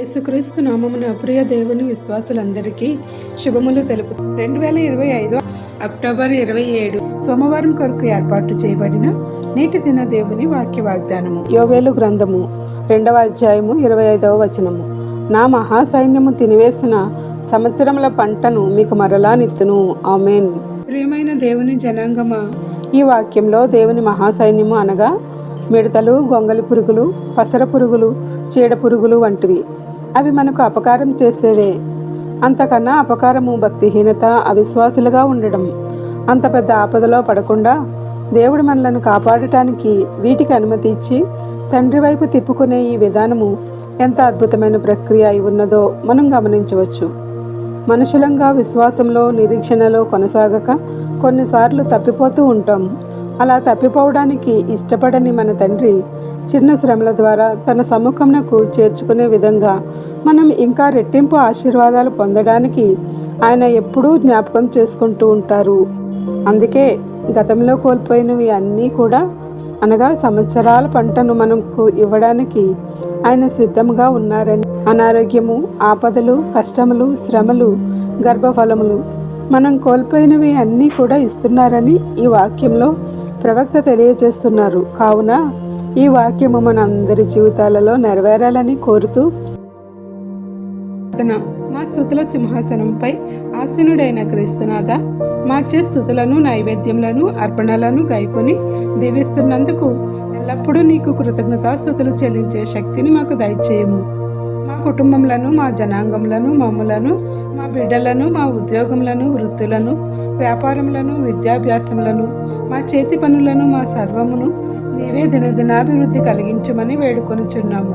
యేసుక్రీస్తు నామమున ప్రియ దేవుని విశ్వాసులందరికీ శుభములు తెలుపు. రెండు వేల ఇరవై ఐదు అక్టోబర్ ఇరవై ఏడు సోమవారం కొరకు ఏర్పాటు చేయబడిన నీటి దిన దేవుని వాక్య వాగ్దానము యోవేలు గ్రంథము రెండవ అధ్యాయము ఇరవై ఐదవ వచనము. నా మహాసైన్యము తినివేసిన సంవత్సరముల పంటను మీకు మరలా నిత్తును. ఆమెన్. ప్రియమైన దేవుని జనాంగమా ఈ వాక్యంలో దేవుని మహాసైన్యము అనగా మిడతలు గొంగలి పురుగులు పసర పురుగులు చీడ పురుగులు వంటివి. అవి మనకు అపకారం చేసేవే. అంతకన్నా అపకారము భక్తిహీనత అవిశ్వాసులుగా ఉండడం. అంత పెద్ద ఆపదలో పడకుండా దేవుడు మనలను కాపాడటానికి వీటికి అనుమతి ఇచ్చి తండ్రి వైపు తిప్పుకునే ఈ విధానము ఎంత అద్భుతమైన ప్రక్రియ అయి ఉన్నదో మనం గమనించవచ్చు. మనుషులంగా విశ్వాసంలో నిరీక్షణలో కొనసాగక కొన్నిసార్లు తప్పిపోతూ ఉంటాం. అలా తప్పిపోవడానికి ఇష్టపడని మన తండ్రి చిన్న శ్రమల ద్వారా తన సముఖంనకు చేర్చుకునే విధంగా మనం ఇంకా రెట్టింపు ఆశీర్వాదాలు పొందడానికి ఆయన ఎప్పుడూ జ్ఞాపకం చేసుకుంటూ ఉంటారు. అందుకే గతంలో కోల్పోయినవి అన్నీ కూడా అనగా సంవత్సరాల పంటను మనకు ఇవ్వడానికి ఆయన సిద్ధంగా ఉన్నారని అనారోగ్యము ఆపదలు కష్టములు శ్రమలు గర్భఫలములు మనం కోల్పోయినవి అన్నీ కూడా ఇస్తున్నారని ఈ వాక్యంలో ప్రవక్త తెలియజేస్తున్నారు. కావున ఈ వాక్యము మన అందరి జీవితాలలో నెరవేరాలని కోరుతూ మా స్థుతుల సింహాసనంపై ఆసీనుడైన క్రీస్తునాథ మార్చే స్థుతులను నైవేద్యములను అర్పణలను గైకొని దీవిస్తున్నందుకు ఎల్లప్పుడూ నీకు కృతజ్ఞతాస్థుతులు చెల్లించే శక్తిని మాకు దయచేయము. మా కుటుంబములను మా జనాంగములను మమ్ములను మా బిడ్డలను మా ఉద్యోగములను వృత్తులను వ్యాపారములను విద్యాభ్యాసములను మా చేతి పనులను మా సర్వమును నీవే దినదినాభివృద్ధి కలిగించమని వేడుకొనుచున్నాము.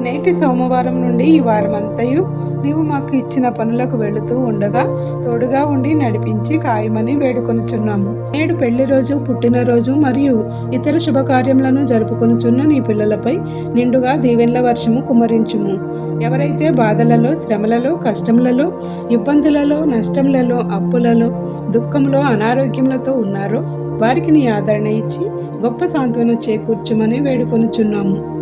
నేటి సోమవారం నుండి ఈ వారమంతయు నీవు మాకు ఇచ్చిన పనులకు వెళుతూ ఉండగా తోడుగా ఉండి నడిపించి ఖాయమని వేడుకొనుచున్నాము. నేడు పెళ్ళి రోజు పుట్టినరోజు మరియు ఇతర శుభకార్యములను జరుపుకొనుచున్న నీ పిల్లలపై నిండుగా దీవెన్ల వర్షము కుమరించుము ఎవరైతే బాధలలో శ్రమలలో కష్టములలో ఇబ్బందులలో నష్టములలో అప్పులలో దుఃఖంలో అనారోగ్యములతో ఉన్నారో వారికి నీ ఆదరణ ఇచ్చి గొప్ప సాంత్వన చేకూర్చుమని వేడుకొనుచున్నాము.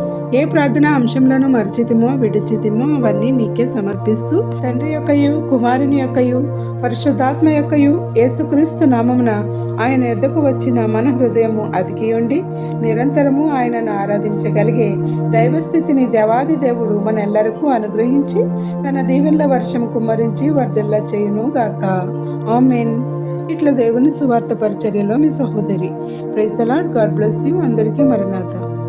ఏ ప్రార్థన అంశంలను మరిచితిమో విడిచితిమో అవన్నీ నీకే సమర్పిస్తూ తండ్రి యొక్కయు కుమారుని యొక్కయు పరిశుద్ధాత్మ యొక్కయు యేసుక్రీస్తు నామమున ఆయన ఎద్దకు వచ్చిన మన హృదయము అతికి ఉండి నిరంతరము ఆయనను ఆరాధించగలిగే దైవస్థితిని దేవాది దేవుడు మనెల్లరకు అనుగ్రహించి తన దీవెనల వర్షం కుమ్మరించి వర్ధిల్ల చేయును గాక. ఆమెన్. ఇట్లా దేవుని సువార్త పరిచర్యలో మీ సహోదరి. Praise the lord God bless you. అందరికీ మరణాథ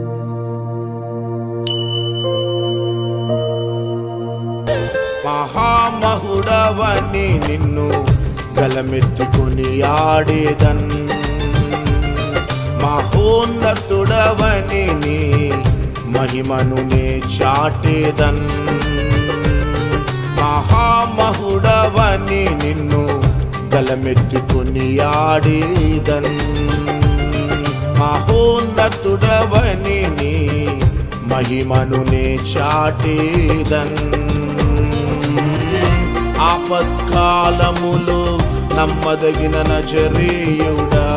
మహామహుడవని నిన్ను గలమెత్తుకొని ఆడేదన్. మహోన్నతుడవని నీ మహిమను నే చాటేదన్. మహామహుడవని నిన్ను గలమెత్తుకొని ఆడేదన్. మహోన్నతుడవని నీ మహిమను నే చాటేదన్. ఆపత్కాలములు నమ్మదగిన నజరేయుడా.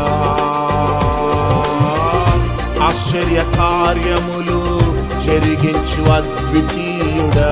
ఆశ్చర్య కార్యములు జరిగించు అద్వితీయుడా.